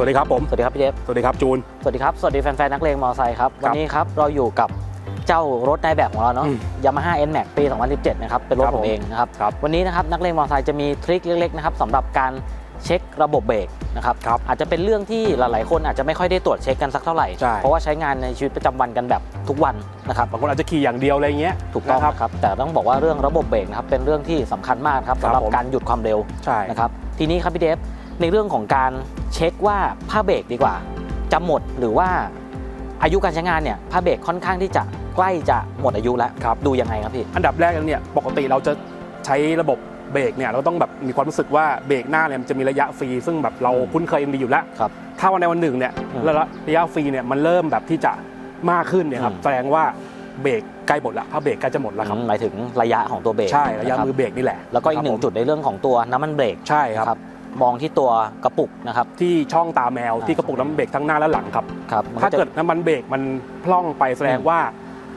วัสดีครับสวัสดีครับผม สวัสดีครับพี่เดฟสวัสดีครับจูน สวัสดีครับ สวัสดีแฟนๆนักเลงมอเตอร์ไซค์ครับ วันนี้ครับเราอยู่กับเจ้ารถในแบบของเราเนาะอืมยามาฮ่า NMAX ปี 2017 นะครับ เป็นรถครับผผมมเองนะครับครับ วันนี้นะครับนักเลงมอเตอร์ไซค์จะมีทริคเล็กๆนะครับสำหรับการเช็คระบบเบรกนะครับครับอาจจะเป็นเรื่องที่หลายๆ คนอาจจะไม่ค่อยได้ตรวจเช็คกันสักเท่าไหร่ใช่เพราะว่าใช้งานในชีวิตประจำวันกันแบบทุกวันนะครับบางคนอาจจะขี่อย่างเดียวอะไรเงี้ยถูกต้องนะครับนะครับ แต่ต้องบอกว่าเรื่องระบบเบรกนะครับเป็นเรื่องที่สำคัญมากครับครับสำหรับผมการหยุดความเร็วใช่นะครับทีนี้ครับพี่เดฟในเรื่องของการ เช็คว่าผ้าเบรกดีกว่า จะหมดหรือว่าอายุการใช้งานเนี่ยผ้าเบรกค่อนข้างที่จะใกล้จะหมดอายุแล้วครับดูยังไงครับพี่อันดับแรกแล้วเนี่ยปกติเราจะใช้ระบบเบรกเนี่ยเราต้องแบบมีความรู้สึกว่าเบรกหน้าเนี่ยมันจะมีระยะฟรีซึ่งแบบเราอืมคุ้นเคยกันดีอยู่แล้วครับถ้าวันในวันหนึ่งเนี่ยอืมระยะระยะฟรีเนี่ยมันเริ่มแบบที่จะมากขึ้นเนี่ยครับอืมแสดงว่าเบรกใกล้หมดละผ้าเบรกใกล้จะหมดแล้วครับหมายถึงระยะของตัวเบรกใช่ระยะนคบมือเบรกนี่แหละแล้วก็อีกหนึ่คงรับผมจุดในเรื่องของตัวน้ำมันเบรกใช่ครับนะครับ มองที่ตัวกระปุกนะครับ ที่ช่องตาแมวอ่าที่กระปุกน้ำมันเบรกทั้งหน้าและหลังครับ ครับมันถ้าจะ เกิดน้ำมันเบรกมันพล่องไปแสดงอืมว่า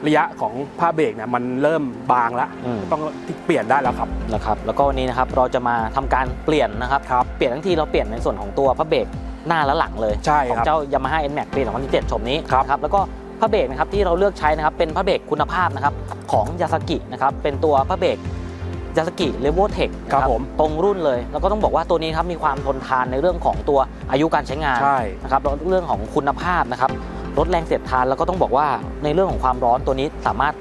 ระยะของผ้าเบรกเนี่ยมันเริ่มบางแล้วอืม ต้องเปลี่ยนได้แล้วครับ นะครับแล้วก็วันนี้นะครับเราจะมาทำการเปลี่ยนนะครับครับเปลี่ยนทั้งทีเราเปลี่ยนในส่วนของตัวผ้าเบรกหน้าและหลังเลยใช่ของครับเจ้า Yamaha NMAX ปี2017ชมนี้ครับ นะครับแล้วก็ผ้าเบรกนะครับที่เราเลือกใช้นะครับเป็นผ้าเบรกคุณภาพนะครับของยาสกินะครับเป็นตัวผ้าเบรก ยาสกิเลเวลเทคครับผมตรงรุ่นเลย แล้วก็ต้องบอกว่าตัวนี้ครับมีความทนทานในเรื่องของตัวอายุการใช้งานใช่นะครับแล้วเรื่องของคุณภาพนะครับลดแรงเสียดทานแล้วก็ต้องบอกว่าในเรื่องของความร้อนตัวนี้สามารถ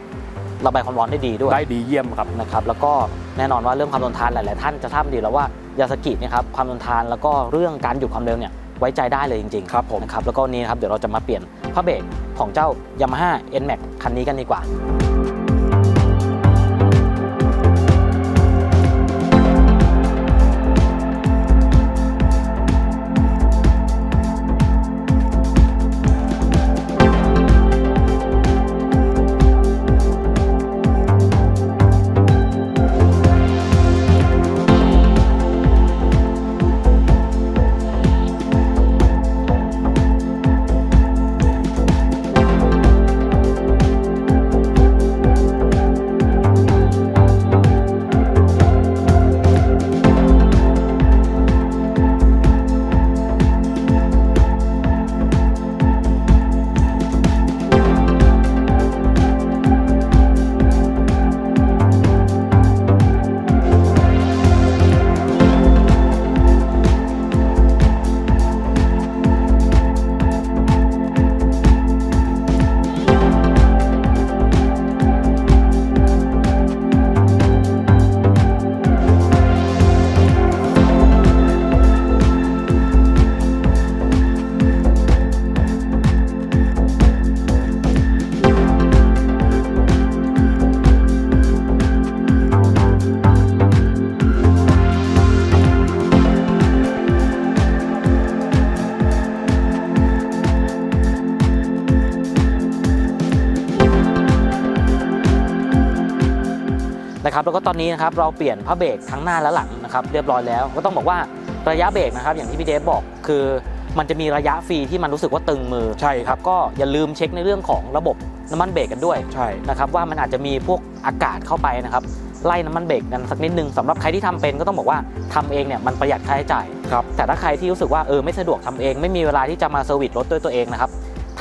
ระบายความร้อนได้ดีด้วยได้ดีเยี่ยมครับนะครับ แล้วก็แน่นอนว่าเรื่องความทนทานหลาย ๆ ท่านจะทราบดีแล้วว่ายาสกิเนี่ยครับความทนทานแล้วก็เรื่องการหยุดความเร็วเนี่ยไว้ใจได้เลยจริง ๆ ครับผมนะครับแล้วก็วันนี้นะครับเดี๋ยวเราจะมาเปลี่ยนผ้าเบรกของเจ้า Yamaha NMAX คันนี้กันดีกว่า นะครับแล้วก็ตอนนี้นะครับเราเปลี่ยนผ้าเบรกทั้งหน้าและหลังนะครับเรียบร้อยแล้ว ก็ต้องบอกว่าระยะเบรกนะครับอย่างที่พี่เดฟบอกคือมันจะมีระยะฟรีที่มันรู้สึกว่าตึงมือใช่ครับก็อย่าลืมเช็คในเรื่องของระบบน้ำมันเบรกกันด้วยใช่นะครับว่ามันอาจจะมีพวกอากาศเข้าไปนะครับไล่น้ำมันเบรกกันสักนิดนึงสำหรับใครที่ทำเป็นก็ต้องบอกว่าทำเองเนี่ยมันประหยัดค่าใช้จ่ายครับแต่ถ้าใครที่รู้สึกว่าเออไม่สะดวกทำเอง ไม่มีเวลาที่จะมาเซอร์วิสรถด้วยตัวเองนะครับ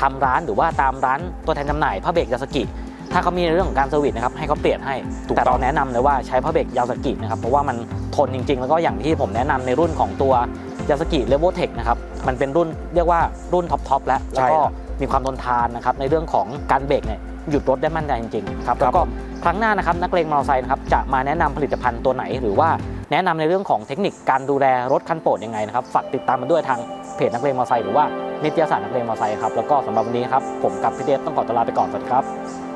ทำร้านหรือว่าตามร้านตัวแทนจำหน่ายผ้าเบรกยาสกิ ถ้าเขามีในเรื่องของการเซอร์วิสนะครับให้เขาเปลี่ยนให้ ถูกแต่ต้เราองแนะนำเลยว่าใช้ผ้าเบรกยาสกินะครับเพราะว่ามันทนจริง ๆ แล้วก็อย่างที่ผมแนะนำในรุ่นของตัวยาสกิเลเวลเทคนะครับมันเป็นรุ่นเรียกว่ารุ่นท็อปทอปแล้วแล้วก็มีความทนทานนะครับในเรื่องของการเบรกเนี่ยหยุดรถได้มั่นใจจริงๆครับครัแล้บวก็ครั้งหน้านะครับนักเลงมอเตอร์ไซค์นะครับจะมาแนะนำผลิตภัณฑ์ตัวไหน หรือว่าแนะนำในเรื่องของเทคนิคการดูแลรถคันโปรดยังไงนะครับฝากติดตามมาด้วยทางเพจนักเลงมอเตอร์ไซค์หรือว่านิตยสารนักเลงมอเตอร์ไซค์ครับแล้วก็สำหรับวันนี้ครับผมกับพี่เดฟต้องขอตัวลาไปก่อนสวัสดีครับ